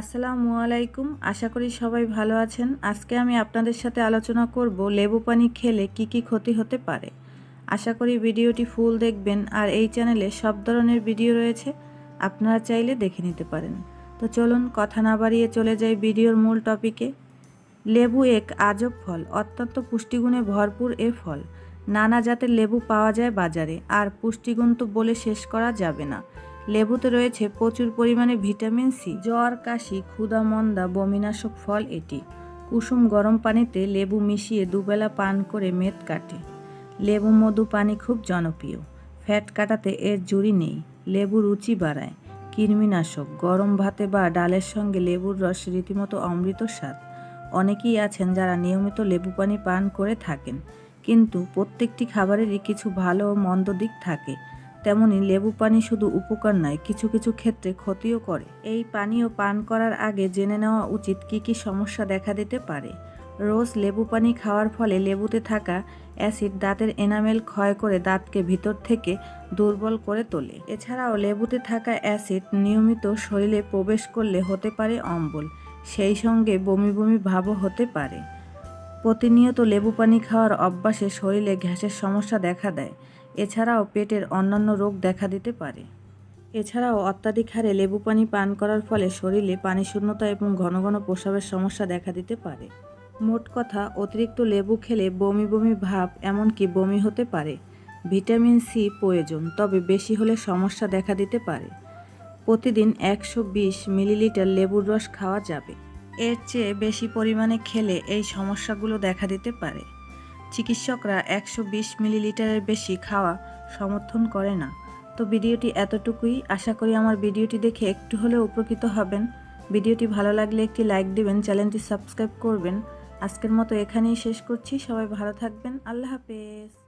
আসসালামু আলাইকুম। আশা করি সবাই ভালো আছেন। আজকে আমি আপনাদের সাথে আলোচনা করব লেবু পানি খেলে কি কি ক্ষতি হতে পারে। আশা করি ভিডিওটি ফুল দেখবেন আর এই চ্যানেলে সব ধরনের ভিডিও রয়েছে, আপনারা চাইলে দেখে নিতে পারেন। তো চলুন কথা না বাড়িয়ে চলে যাই ভিডিওর মূল টপিকে। লেবু এক আজব ফল, অত্যন্ত পুষ্টিগুণে ভরপুর এ ফল। নানা জাতের লেবু পাওয়া যায় বাজারে, আর পুষ্টিগুণ তো বলে শেষ করা যাবে না। লেবুতে রয়েছে প্রচুর পরিমাণে ভিটামিন সি, জ্বর, কাশি, ক্ষুধা, মন্দা, বমিনাশক ফল এটি। কুসুম গরম পানিতে লেবু মিশিয়ে দুবেলা পান করে মেদ কাটে। লেবু মধু পানি খুব জনপ্রিয়। ফ্যাট কাটাতে এর জুড়ি নেই। লেবু রুচি বাড়ায়। কৃমিনাশক, গরম ভাতে বা ডালের সঙ্গে লেবুর রস রীতিমতো অমৃত স্বাদ। অনেকেই আছেন যারা নিয়মিত লেবু পানি পান করে থাকেন। কিন্তু প্রত্যেকটি খাবারেরই কিছু ভালো ও মন্দ দিক থাকে। তেমনি লেবু পানি শুধু উপকার নয়, কিছু কিছু ক্ষেত্রে ক্ষতিও করে। এই পানীয় পান করার আগে জেনে নেওয়া উচিত কি কি সমস্যা দেখা দিতে পারে। রোজ লেবু পানি খাওয়ার ফলে লেবুতে থাকা অ্যাসিড দাঁতের এনামেল ক্ষয় করে দাঁতকে ভিতর থেকে দুর্বল করে তোলে। এছাড়াও লেবুতে থাকা অ্যাসিড নিয়মিত শরীরে প্রবেশ করলে হতে পারে অম্বল, সেই সঙ্গে বমি বমি ভাবও হতে পারে। প্রতিনিয়ত লেবু পানি খাওয়ার অভ্যাসে শরীরে গ্যাসের সমস্যা দেখা দেয়। এছাড়াও পেটের অন্যান্য রোগ দেখা দিতে পারে। এছাড়াও অত্যাধিক হারে লেবু পানি পান করার ফলে শরীরে পানি শূন্যতা এবং ঘন ঘন প্রসাবের সমস্যা দেখা দিতে পারে। মোট কথা, অতিরিক্ত লেবু খেলে বমি বমি ভাব এমনকি বমি হতে পারে। ভিটামিন সি প্রয়োজন, তবে বেশি হলে সমস্যা দেখা দিতে পারে। প্রতিদিন একশো বিশ মিলিলিটার লেবুর রস খাওয়া যাবে। এর চেয়ে বেশি পরিমাণে খেলে এই সমস্যাগুলো দেখা দিতে পারে। চিকিৎসকরা একশো বিশ মিলিলিটারের বেশি খাওয়া সমর্থন করে না। তো ভিডিওটি এতটুকুই। আশা করি আমার ভিডিওটি দেখে একটু হলেও উপকৃত হবেন। ভিডিওটি ভালো লাগলে একটি লাইক দিবেন, চ্যানেলটি সাবস্ক্রাইব করবেন। আজকের মতো এখানেই শেষ করছি। সবাই ভালো থাকবেন। আল্লাহ হাফেজ।